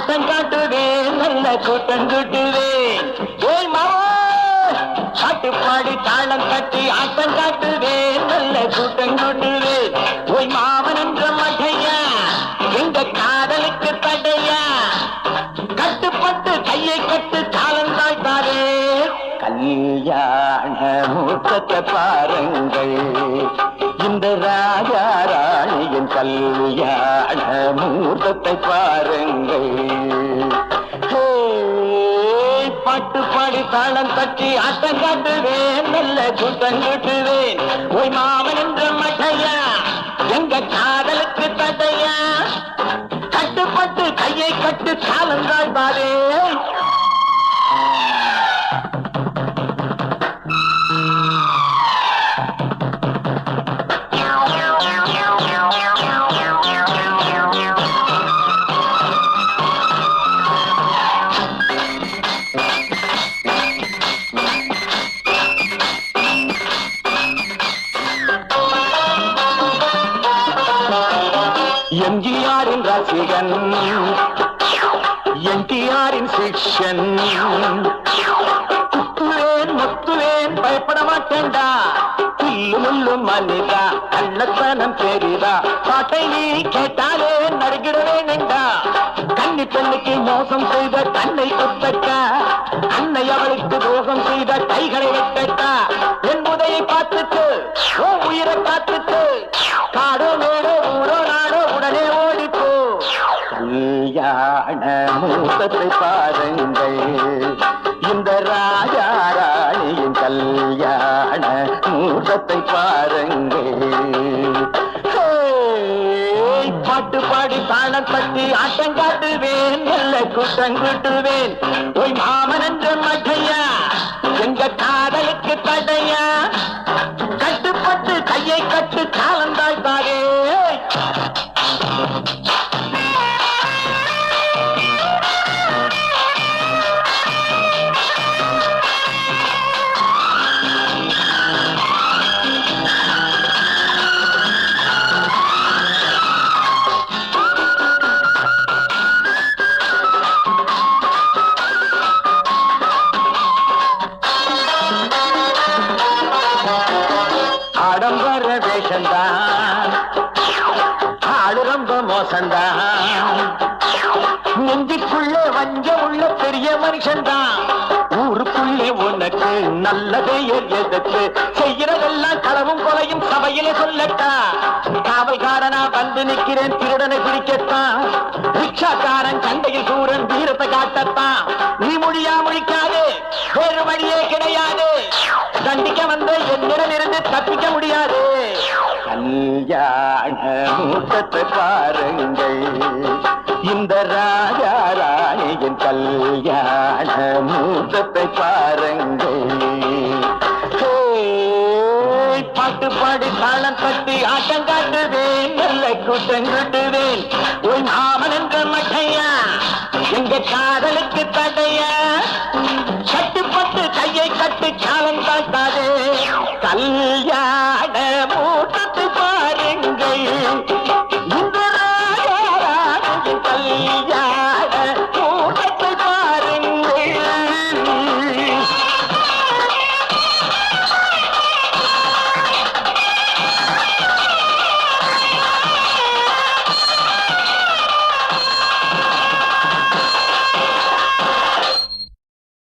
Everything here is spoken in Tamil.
ஆட்டம் காட்டுவே நல்ல கூட்டம் கூட்டுவே. ஏய் மாமா பாட்டு தாளம் கட்டி ஆட்டம் காட்டுவே நல்ல கூட்டம் கூட்டுவே. ஓய் மாமன் என்ற மகையா எங்க காதலுக்கு தடையா? கட்டுப்பட்டு கையை கட்டு தாளம் தாழ்த்தாரே. கல்யாண மூத்தத்தை பாருங்கள். இந்த ராஜா ராணியின் கல்யாண மூர்த்தத்தை பாருங்கள். ஹே, பாட்டு பாடி தாளம் தட்டி ஆட்டம் காட்டுவேன் நல்ல கூட்டம் கூட்டுவேன். ஓய் மாமன் என்ற மட்டையா எங்க காதலுக்கு தடையா கட்டுப்பட்டு கையை கட்டு காலந்தாள் பாரே என்டிஆரின் சிக்ஷன் குத்துவேன் முத்துவேன் பயப்பட மாட்டேன்டா. புல்லு முள்ளு மனிதா கள்ளத்தனம் பெரிதா. பாட்டை நீ கேட்டாலே நறுகிட வேணுண்டா கண்ணி பெண்ணுக்கு மோசம் செய்த தன்னை குத்தட்டா அன்னை அவளுக்கு துரோகம் செய்த கைகளை வெட்டட்டா. என் உதையை பார்த்துட்டு உயிரை பார்த்துட்டு காடு மேடோ கல்யாண மூத்தத்தை பாருங்கள். இந்த ராஜா ராணியின் கல்யாண மூத்தத்தை பாருங்கள். பாட்டு பாடி தாளம் தட்டி ஆட்டம் காட்டுவேன் நல்ல கூட்டம் கூட்டுவேன். போய் மாமன் என்ற மகையா எங்க காதலுக்கு தடையா? கட்டுப்பட்டு கையை கட்டு காலந்தாய் தாரே வேஷந்தான் ஆடு ரொம்ப மோசந்தான். நெஞ்சுக்குள்ளே வஞ்ச உள்ள பெரிய மனுஷன்தான். ஊருக்குள்ளே உனக்கு நல்ல பெயர் எதுக்கு செய்யறதெல்லாம் களவும் கொலையும் சபையிலே சொல்லட்டா. காவல்காரனா வந்து நிக்கிறேன் திருடனை பிடிக்கத்தான். ரிக்ஷாக்காரன் சண்டையில் சூரன் வீரத்தை காட்டத்தான். நீ மொழியா முழிக்காது வேறு வழியே கிடையாது. தண்டிக்க வந்த என்னிடம் இருந்து தப்பிக்க முடியாது. கல்யாண மூத்தத்தை பாருங்கள். இந்த ராஜா ராணியின் கல்யாண மூத்தத்தை பாருங்கள். பாட்டு பாடி தாளம் தட்டி ஆட்டம் காட்டுவேன் நல்ல கூட்டம் கூட்டுவேன். உன் மாமன் என்ற மட்டையா? எங்க காதலுக்கு